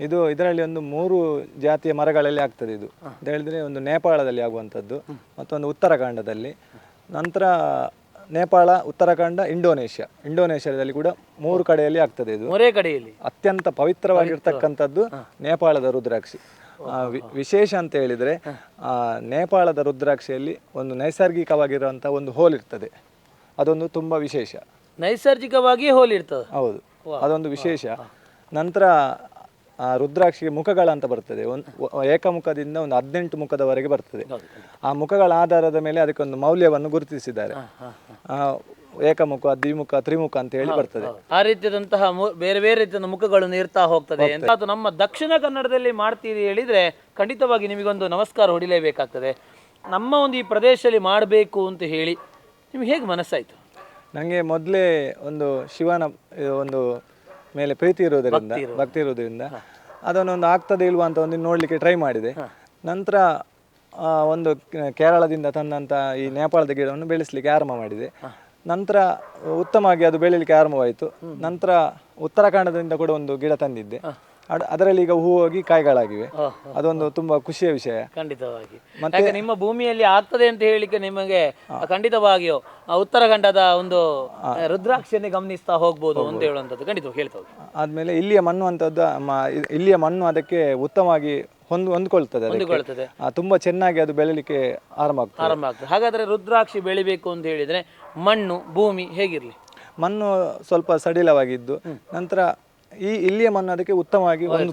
ಇದು ಇದರಲ್ಲಿ ಒಂದು ಮೂರು ಜಾತಿಯ ಮರಗಳಲ್ಲಿ ಆಗ್ತದೆ ಇದು. ಅಂತ ಹೇಳಿದ್ರೆ ಒಂದು ನೇಪಾಳದಲ್ಲಿ ಆಗುವಂಥದ್ದು ಮತ್ತೊಂದು ಉತ್ತರಾಖಂಡದಲ್ಲಿ. ನಂತರ ನೇಪಾಳ ಉತ್ತರಾಖಂಡ ಇಂಡೋನೇಷ್ಯಾ. ಇಂಡೋನೇಷ್ಯಾದಲ್ಲಿ ಕೂಡ ಮೂರು ಕಡೆಯಲ್ಲಿ ಆಗ್ತದೆ ಇದು. ಮೊರೆ ಕಡೆಯಲ್ಲಿ. ಅತ್ಯಂತ ಪವಿತ್ರವಾಗಿರ್ತಕ್ಕಂಥದ್ದು ನೇಪಾಳದ ರುದ್ರಾಕ್ಷಿ. ವಿಶೇಷ ಅಂತ ಹೇಳಿದ್ರೆ ಆ, ನೇಪಾಳದ ರುದ್ರಾಕ್ಷಿಯಲ್ಲಿ ಒಂದು ನೈಸರ್ಗಿಕವಾಗಿರುವಂಥ ಒಂದು ಹೋಲ್ ಇರ್ತದೆ. ಅದೊಂದು ತುಂಬ ವಿಶೇಷ. ನೈಸರ್ಗಿಕವಾಗಿ ಹೋಲಿರ್ತದೆ ಹೌದು. ಅದೊಂದು ವಿಶೇಷ. ನಂತರ ಆ ರುದ್ರಾಕ್ಷಿಗೆ ಮುಖಗಳಂತ ಬರ್ತದೆ. ಒಂದು ಏಕಮುಖದಿಂದ ಒಂದು ಹದಿನೆಂಟು ಮುಖದವರೆಗೆ ಬರ್ತದೆ. ಆ ಮುಖಗಳ ಆಧಾರದ ಮೇಲೆ ಅದಕ್ಕೊಂದು ಮೌಲ್ಯವನ್ನು ಗುರುತಿಸಿದ್ದಾರೆ. ಆ, ಏಕಮುಖ ದ್ವಿಮುಖ ತ್ರಿಮುಖ ಅಂತ ಹೇಳಿ ಬರ್ತದೆ. ಆ ರೀತಿಯಾದಂತಹ ಮು- ಬೇರೆ ಬೇರೆ ರೀತಿಯ ಮುಖಗಳನ್ನು ಇರ್ತಾ ಹೋಗ್ತದೆ ಅಂತ ಅದು ನಮ್ಮ ದಕ್ಷಿಣ ಕನ್ನಡದಲ್ಲಿ ಮಾಡ್ತೀರಿ ಹೇಳಿದ್ರೆ ಖಂಡಿತವಾಗಿ ನಿಮಗೊಂದು ನಮಸ್ಕಾರ ಹೊಡಿಲೇಬೇಕಾಗ್ತದೆ. ನಮ್ಮ ಒಂದು ಈ ಪ್ರದೇಶದಲ್ಲಿ ಮಾಡಬೇಕು ಅಂತ ಹೇಳಿ ನಿಮ್ಗೆ ಹೇಗೆ ಮನಸ್ಸಾಯ್ತು? ನನಗೆ ಮೊದಲೇ ಒಂದು ಶಿವನ ಒಂದು ಮೇಲೆ ಪ್ರೀತಿ ಇರೋದರಿಂದ ಭಕ್ತಿ ಇರೋದ್ರಿಂದ ಅದನ್ನೊಂದು ಆಗ್ತದೆ ಇಲ್ವಾ ಅಂತ ಒಂದು ನೋಡಲಿಕ್ಕೆ ಟ್ರೈ ಮಾಡಿದೆ. ನಂತರ ಒಂದು ಕೇರಳದಿಂದ ತಂದಂಥ ಈ ನೇಪಾಳದ ಗಿಡವನ್ನು ಬೆಳೆಸಲಿಕ್ಕೆ ಆರಂಭ ಮಾಡಿದೆ. ನಂತರ ಉತ್ತಮವಾಗಿ ಅದು ಬೆಳೀಲಿಕ್ಕೆ ಆರಂಭವಾಯಿತು. ನಂತರ ಉತ್ತರಾಖಂಡದಿಂದ ಕೂಡ ಒಂದು ಗಿಡ ತಂದಿದ್ದೆ. ಅಡ್- ಅದರಲ್ಲಿ ಈಗ ಹೂವಾಗಿ ಕಾಯಿಗಳಾಗಿವೆ. ಅದೊಂದು ತುಂಬಾ ಖುಷಿಯ ವಿಷಯ. ಖಂಡಿತವಾಗಿ. ಯಾಕೆ ನಿಮ್ಮ ಭೂಮಿಯಲ್ಲಿ ಆಗ್ತದೆ ಅಂತ ಹೇಳಿಕ್ಕೆ ನಿಮಗೆ ಖಂಡಿತವಾಗಿಯೂ ಆ ಉತ್ತರಾಖಂಡದ ಒಂದು ರುದ್ರಾಕ್ಷಿಯನ್ನು ರುದ್ರಾಕ್ಷಿಯನ್ನೇ ಗಮನಿಸ್ತಾ ಹೋಗ್ಬೋದು ಅಂತ ಹೇಳುವಂಥದ್ದು. ಖಂಡಿತ ಹೇಳ್ತಾ ಹೋಗಿ. ಆದ್ಮೇಲೆ ಇಲ್ಲಿಯ ಮಣ್ಣು ಅಂತದ್ದು ಮ- ಇ- ಇಲ್ಲಿಯ ಮಣ್ಣು ಅದಕ್ಕೆ ಉತ್ತಮವಾಗಿ ಹೊಂದ್ ಹೊಂದ್ಕೊಳ್ತದೆ ಅದಕ್ಕೆ. ಹೊಂದಿಕೊಳ್ತದೆ. ಆ, ತುಂಬಾ ಚೆನ್ನಾಗಿ ಅದು ಬೆಳಲಿಕ್ಕೆ ಆರಂಭ ಆಗ್ತದೆ. ಆರಂಭ ಆಗ್ತದೆ. ಹಾಗಾದ್ರೆ ರುದ್ರಾಕ್ಷಿ ಬೆಳಿಬೇಕು ಅಂತ ಹೇಳಿದ್ರೆ ಮಣ್ಣು ಭೂಮಿ ಹೇಗಿರ್ಲಿ? ಮಣ್ಣು ಸ್ವಲ್ಪ ಸಡಿಲವಾಗಿದ್ದು ನಂತರ ಈ ಇಲ್ಲಿಯ ಮಣ್ಣು ಉತ್ತಮವಾಗಿ ಹೊಂದ್